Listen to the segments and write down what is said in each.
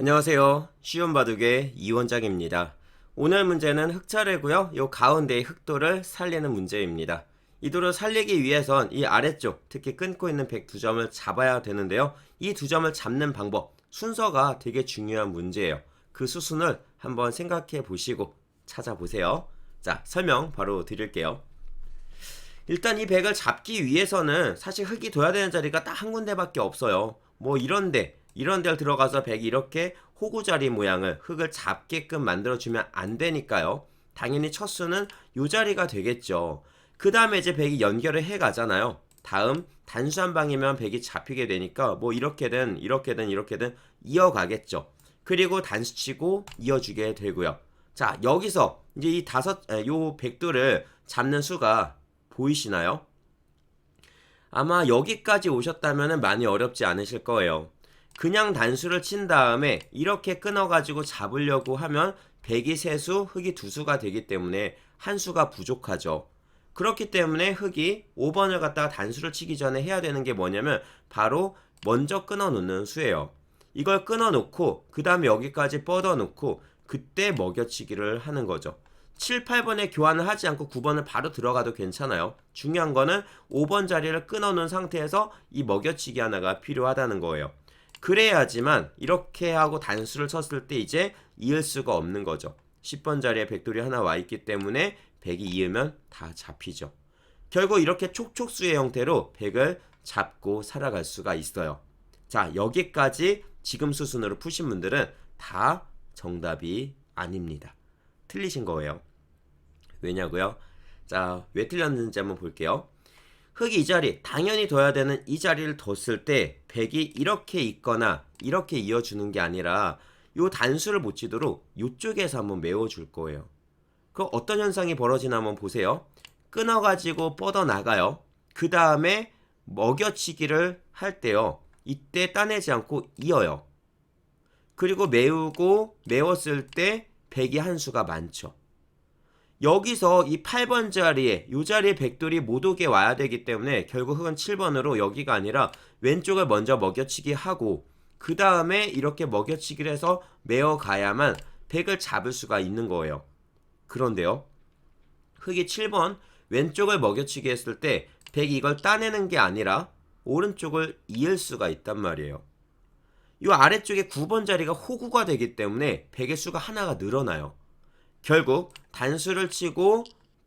안녕하세요. 쉬운 바둑의 이원장입니다. 오늘 문제는 흑차례고요. 요 가운데의 흑도를 살리는 문제입니다. 이 도를 살리기 위해선 이 아래쪽, 특히 끊고 있는 백두 점을 잡아야 되는데요. 이 두 점을 잡는 방법, 순서가 되게 중요한 문제예요. 그 수순을 한번 생각해 보시고 찾아보세요. 자, 설명 바로 드릴게요. 일단 이 백을 잡기 위해서는 사실 흙이 둬야 되는 자리가 딱 한 군데밖에 없어요. 뭐 이런데 이런 데를 들어가서 백이 이렇게 호구자리 모양을 흙을 잡게끔 만들어주면 안 되니까요. 당연히 첫 수는 요 자리가 되겠죠. 그 다음에 이제 백이 연결을 해 가잖아요. 다음 단수 한 방이면 백이 잡히게 되니까 뭐 이렇게든 이렇게든 이렇게든 이어가겠죠. 그리고 단수 치고 이어주게 되고요. 자 여기서 이제 이 다섯 에, 요 백두를 잡는 수가 보이시나요? 아마 여기까지 오셨다면 많이 어렵지 않으실 거예요. 그냥 단수를 친 다음에 이렇게 끊어가지고 잡으려고 하면 백이 세수, 흑이 두 수가 되기 때문에 한 수가 부족하죠. 그렇기 때문에 흑이 5번을 갖다가 단수를 치기 전에 해야 되는 게 뭐냐면 바로 먼저 끊어 놓는 수예요. 이걸 끊어 놓고 그 다음에 여기까지 뻗어 놓고 그때 먹여치기를 하는 거죠. 7, 8번에 교환을 하지 않고 9번을 바로 들어가도 괜찮아요. 중요한 거는 5번 자리를 끊어 놓은 상태에서 이 먹여치기 하나가 필요하다는 거예요. 그래야지만 이렇게 하고 단수를 쳤을 때 이제 이을 수가 없는 거죠. 10번 자리에 백돌이 하나 와 있기 때문에 100이 이으면 다 잡히죠. 결국 이렇게 촉촉수의 형태로 100을 잡고 살아갈 수가 있어요. 자, 여기까지 지금 수순으로 푸신 분들은 다 정답이 아닙니다. 틀리신 거예요. 왜냐고요? 자, 왜 틀렸는지 한번 볼게요. 흙이 이 자리, 당연히 둬야 되는 이 자리를 뒀을 때 백이 이렇게 있거나 이렇게 이어주는 게 아니라 요 단수를 못 치도록 요쪽에서 한번 메워줄 거예요. 그럼 어떤 현상이 벌어지나 한번 보세요. 끊어가지고 뻗어 나가요. 그 다음에 먹여치기를 할 때요. 이때 따내지 않고 이어요. 그리고 메우고 메웠을 때 백이 한 수가 많죠. 여기서 이 8번 자리에 이 자리에 백돌이 못 오게 와야 되기 때문에 결국 흑은 7번으로 여기가 아니라 왼쪽을 먼저 먹여치기 하고 그 다음에 이렇게 먹여치기를 해서 메어 가야만 백을 잡을 수가 있는 거예요. 그런데요. 흑이 7번 왼쪽을 먹여치기 했을 때 백이 이걸 따내는 게 아니라 오른쪽을 이을 수가 있단 말이에요. 이 아래쪽에 9번 자리가 호구가 되기 때문에 백의 수가 하나가 늘어나요. 결국 단수를 치고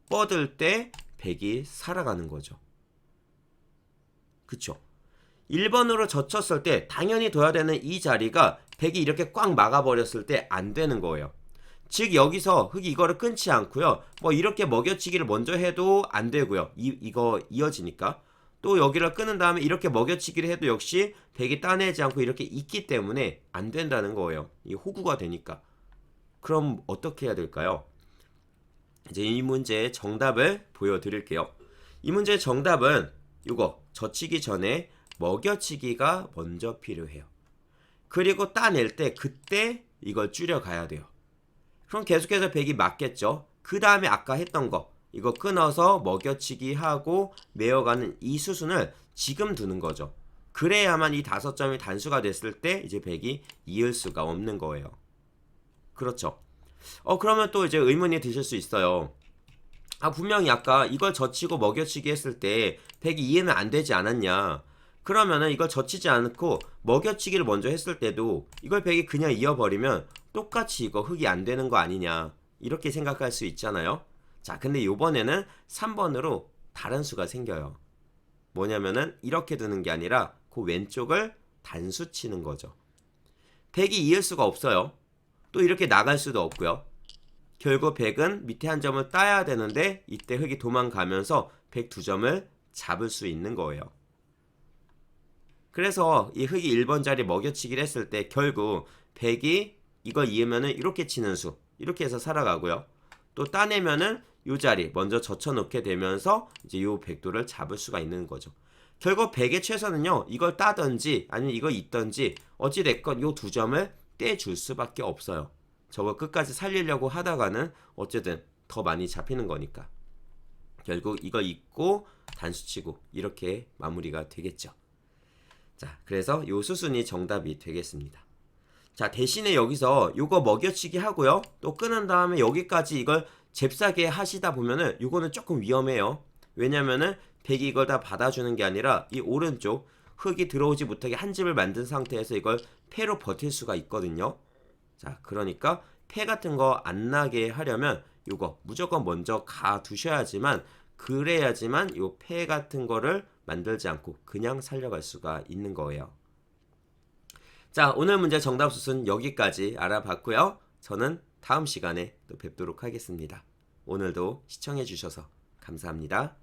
뻗을 때 백이 살아가는 거죠. 그쵸? 1번으로 젖혔을 때 당연히 둬야 되는 이 자리가 백이 이렇게 꽉 막아버렸을 때 안 되는 거예요. 즉 여기서 흙이 이거를 끊지 않고요. 뭐 이렇게 먹여치기를 먼저 해도 안 되고요. 이, 이거 이어지니까. 또 여기를 끊은 다음에 이렇게 먹여치기를 해도 역시 백이 따내지 않고 이렇게 있기 때문에 안 된다는 거예요. 이 호구가 되니까. 그럼 어떻게 해야 될까요? 이제 이 문제의 정답을 보여드릴게요. 이 문제의 정답은 이거 젖히기 전에 먹여치기가 먼저 필요해요. 그리고 따낼 때 그때 이걸 줄여가야 돼요. 그럼 계속해서 백이 맞겠죠. 그 다음에 아까 했던 거 이거 끊어서 먹여치기 하고 메어가는 이 수순을 지금 두는 거죠. 그래야만 이 다섯 점이 단수가 됐을 때 이제 백이 이을 수가 없는 거예요. 그렇죠. 어 그러면 또 이제 의문이 드실 수 있어요. 아 분명히 아까 이걸 젖히고 먹여치기 했을 때 백이 이해면 안 되지 않았냐. 그러면은 이걸 젖히지 않고 먹여치기를 먼저 했을 때도 이걸 백이 그냥 이어버리면 똑같이 이거 흙이 안 되는 거 아니냐. 이렇게 생각할 수 있잖아요. 자 근데 요번에는 3번으로 다른 수가 생겨요. 뭐냐면은 이렇게 두는 게 아니라 그 왼쪽을 단수 치는 거죠. 백이 이을 수가 없어요. 또 이렇게 나갈 수도 없고요. 결국 100은 밑에 한 점을 따야 되는데 이때 흙이 도망가면서 102점을 잡을 수 있는 거예요. 그래서 이 흙이 1번 자리 먹여치기를 했을 때 결국 100이 이걸 이으면은 이렇게 치는 수 이렇게 해서 살아가고요. 또 따내면은 이 자리 먼저 젖혀놓게 되면서 이제 요 백도를 잡을 수가 있는 거죠. 결국 100의 최선은요 이걸 따든지 아니면 이거 있든지 어찌됐건 요두 점을 떼줄 수밖에 없어요. 저거 끝까지 살리려고 하다가는 어쨌든 더 많이 잡히는 거니까. 결국 이거 잊고 단수치고 이렇게 마무리가 되겠죠. 자, 그래서 요 수순이 정답이 되겠습니다. 자, 대신에 여기서 요거 먹여치기 하고요. 또 끊은 다음에 여기까지 이걸 잽싸게 하시다 보면은 요거는 조금 위험해요. 왜냐면은 백이 이걸 다 받아주는 게 아니라 이 오른쪽 흙이 들어오지 못하게 한 집을 만든 상태에서 이걸 패로 버틸 수가 있거든요. 자, 그러니까 패 같은 거 안 나게 하려면 요거 무조건 먼저 가 두셔야지만 그래야지만 요패 같은 거를 만들지 않고 그냥 살려갈 수가 있는 거예요. 자, 오늘 문제 정답 수순 여기까지 알아봤고요. 저는 다음 시간에 또 뵙도록 하겠습니다. 오늘도 시청해 주셔서 감사합니다.